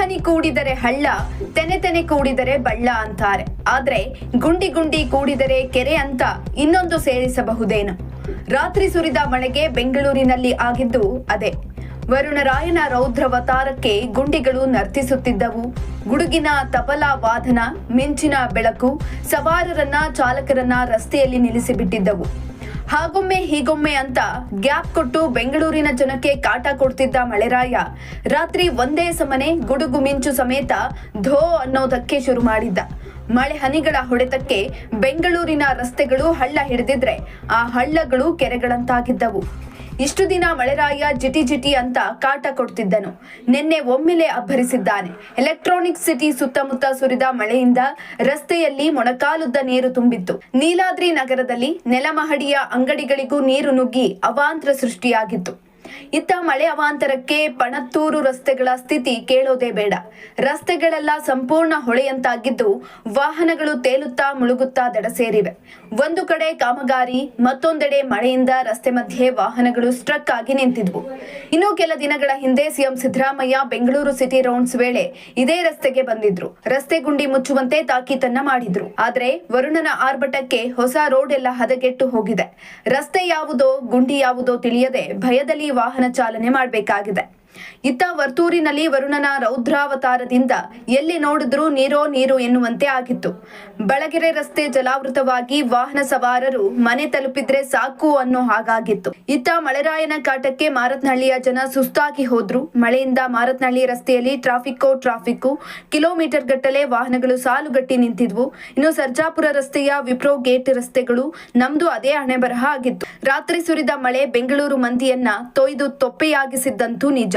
ಹನಿ ಕೂಡಿದರೆ ಹಳ್ಳ, ತೆನೆ ತೆನೆ ಕೂಡಿದರೆ ಬಳ್ಳ ಅಂತಾರೆ. ಆದ್ರೆ ಗುಂಡಿ ಗುಂಡಿ ಕೂಡಿದರೆ ಕೆರೆ ಅಂತ ಇನ್ನೊಂದು ಸೇರಿಸಬಹುದೇನು. ರಾತ್ರಿ ಸುರಿದ ಮಳೆಗೆ ಬೆಂಗಳೂರಿನಲ್ಲಿ ಆಗಿದ್ದು ಅದೇ. ವರುಣರಾಯನ ರೌದ್ರವತಾರಕ್ಕೆ ಗುಂಡಿಗಳು ನರ್ತಿಸುತ್ತಿದ್ದವು. ಗುಡುಗಿನ ತಬಲಾ ವಾದನ, ಮಿಂಚಿನ ಬೆಳಕು, ಸವಾರರನ್ನ, ಚಾಲಕರನ್ನ ರಸ್ತೆಯಲ್ಲಿ ನಿಲ್ಲಿಸಿಬಿಟ್ಟಿದ್ದವು. ಹಾಗೊಮ್ಮೆ ಹೀಗೊಮ್ಮೆ ಅಂತ ಗ್ಯಾಪ್ ಕೊಟ್ಟು ಬೆಂಗಳೂರಿನ ಜನಕ್ಕೆ ಕಾಟ ಕೊಡ್ತಿದ್ದ ಮಳೆರಾಯ. ರಾತ್ರಿ ಒಂದೇ ಸಮನೆ ಗುಡುಗು ಮಿಂಚು ಸಮೇತ ಧೋ ಅನ್ನೋದಕ್ಕೆ ಶುರು ಮಾಡಿದ್ದ. ಮಳೆ ಹನಿಗಳ ಹೊಡೆತಕ್ಕೆ ಬೆಂಗಳೂರಿನ ರಸ್ತೆಗಳು ಹಳ್ಳ ಹಿಡಿದಿದ್ರೆ ಆ ಹಳ್ಳಗಳು ಕೆರೆಗಳಂತಾಗಿದ್ದವು. ಇಷ್ಟು ದಿನ ಮಳೆರಾಯ ಜಿಟಿ ಜಿಟಿ ಅಂತ ಕಾಟ ಕೊಡ್ತಿದ್ದನು. ನಿನ್ನೆ ಒಮ್ಮೆಲೆ ಅಬ್ಬರಿಸಿದ್ದಾನೆ. ಎಲೆಕ್ಟ್ರಾನಿಕ್ ಸಿಟಿ ಸುತ್ತಮುತ್ತ ಸುರಿದ ಮಳೆಯಿಂದ ರಸ್ತೆಯಲ್ಲಿ ಮೊಣಕಾಲುದ್ದ ನೀರು ತುಂಬಿತ್ತು. ನೀಲಾದ್ರಿ ನಗರದಲ್ಲಿ ನೆಲಮಹಡಿಯ ಅಂಗಡಿಗಳಿಗೂ ನೀರು ನುಗ್ಗಿ ಅವಾಂತರ ಸೃಷ್ಟಿಯಾಗಿತ್ತು. ಇತ್ತ ಮಳೆ ಅವಾಂತರಕ್ಕೆ ಪಣತ್ತೂರು ರಸ್ತೆಗಳ ಸ್ಥಿತಿ ಕೇಳೋದೇ ಬೇಡ. ರಸ್ತೆಗಳೆಲ್ಲ ಸಂಪೂರ್ಣ ಹೊಳೆಯಂತಾಗಿದ್ದು ವಾಹನಗಳು ತೇಲುತ್ತಾ ಮುಳುಗುತ್ತಾ ದಡ ಸೇರಿವೆ. ಒಂದು ಕಡೆ ಕಾಮಗಾರಿ, ಮತ್ತೊಂದೆಡೆ ಮಳೆಯಿಂದ ರಸ್ತೆ ಮಧ್ಯೆ ವಾಹನಗಳು ಸ್ಟ್ರಕ್ ಆಗಿ ನಿಂತಿದ್ವು. ಇನ್ನು ಕೆಲ ದಿನಗಳ ಹಿಂದೆ CM Siddaramaiah Bengaluru city rounds ವೇಳೆ ಇದೇ ರಸ್ತೆಗೆ ಬಂದಿದ್ರು. ರಸ್ತೆ ಗುಂಡಿ ಮುಚ್ಚುವಂತೆ ತಾಕೀತನ್ನ ಮಾಡಿದ್ರು. ಆದರೆ ವರುಣನ ಆರ್ಭಟಕ್ಕೆ ಹೊಸ ರೋಡ್ ಎಲ್ಲ ಹದಗೆಟ್ಟು ಹೋಗಿದೆ. ರಸ್ತೆ ಯಾವುದೋ, ಗುಂಡಿ ಯಾವುದೋ ತಿಳಿಯದೆ ಭಯದಲ್ಲಿ ವಾಹನ ಚಾಲನೆ ಮಾಡಬೇಕಾಗಿದೆ. ಇತ್ತ ವರ್ತೂರಿನಲ್ಲಿ ವರುಣನ ರೌದ್ರಾವತಾರದಿಂದ ಎಲ್ಲಿ ನೋಡಿದ್ರೂ ನೀರೋ ನೀರು ಎನ್ನುವಂತೆ ಆಗಿತ್ತು. ಬಳಗೆರೆ ರಸ್ತೆ ಜಲಾವೃತವಾಗಿ ವಾಹನ ಸವಾರರು ಮನೆ ತಲುಪಿದ್ರೆ ಸಾಕು ಅನ್ನೋ ಹಾಗಾಗಿತ್ತು. ಇತ್ತ ಮಳೆರಾಯನ ಕಾಟಕ್ಕೆ ಮಾರತ್ನಹಳ್ಳಿಯ ಜನ ಸುಸ್ತಾಗಿ ಹೋದ್ರು. ಮಳೆಯಿಂದ ಮಾರತ್ನಹಳ್ಳಿ ರಸ್ತೆಯಲ್ಲಿ ಟ್ರಾಫಿಕ್ಕೋ ಟ್ರಾಫಿಕ್ಕು. ಕಿಲೋಮೀಟರ್ ಗಟ್ಟಲೆ ವಾಹನಗಳು ಸಾಲುಗಟ್ಟಿ ನಿಂತಿದ್ವು. ಇನ್ನು ಸರ್ಜಾಪುರ ರಸ್ತೆಯ ವಿಪ್ರೋ ಗೇಟ್ ರಸ್ತೆಗಳು ನಮ್ದು ಅದೇ ಹಣೆ ಬರಹ ಆಗಿತ್ತು. ರಾತ್ರಿ ಸುರಿದ ಮಳೆ ಬೆಂಗಳೂರು ಮಂದಿಯನ್ನ ತೊಯ್ದು ತೊಪ್ಪೆಯಾಗಿಸಿದ್ದಂತೂ ನಿಜ.